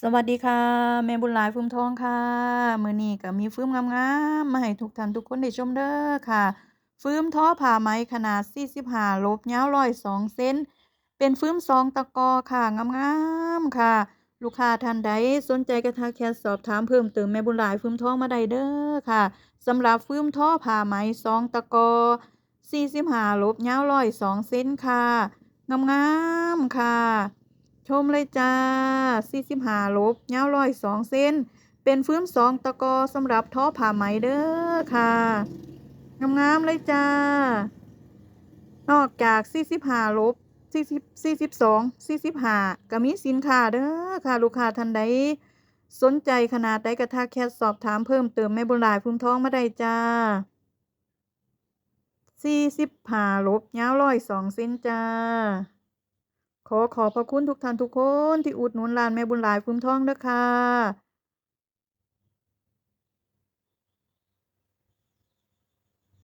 สวัสดีค่ะแม่บุญหลายฟื้มทองค่ะมื้อนี้ก็มีฟื้มงามๆมาให้ทุกท่านทุกคนได้ชมเด้อค่ะ ฟื้มท่อผ้าไหมขนาด 45ลบยาว102เซนเป็นฟื้มซองตะกอค่ะงามๆค่ะ ลูกค้าท่านใดสนใจก็ทักแชทสอบถามเพิ่มเติมแม่บุญหลายฟื้มทองมาได้เด้อค่ะสำหรับฟื้มท่อผ้าไหมซองตะกอ45ลบยาว102เซนค่ะงามๆค่ะ ชมเลยจ้า45ลบยาว102เซนเป็นฟืมซองตะกอสำหรับทอผ้าไหมเด้อค่ะ งามๆเลยจ้า นอกจาก45ลบ40 42 45ก็มีสินค้าเด้อค่ะ ลูกค้าท่านใดสนใจขนาดใดก็ทักแชทสอบถามเพิ่มเติมแม่บุญหลายฟืมท้องมาได้จ้า45ลบยาว102เซนจ้า ขอขอบพระคุณทุกท่านทุกคนที่อุดหนุนลานแม่บุญหลายฟืมทองนะค่ะ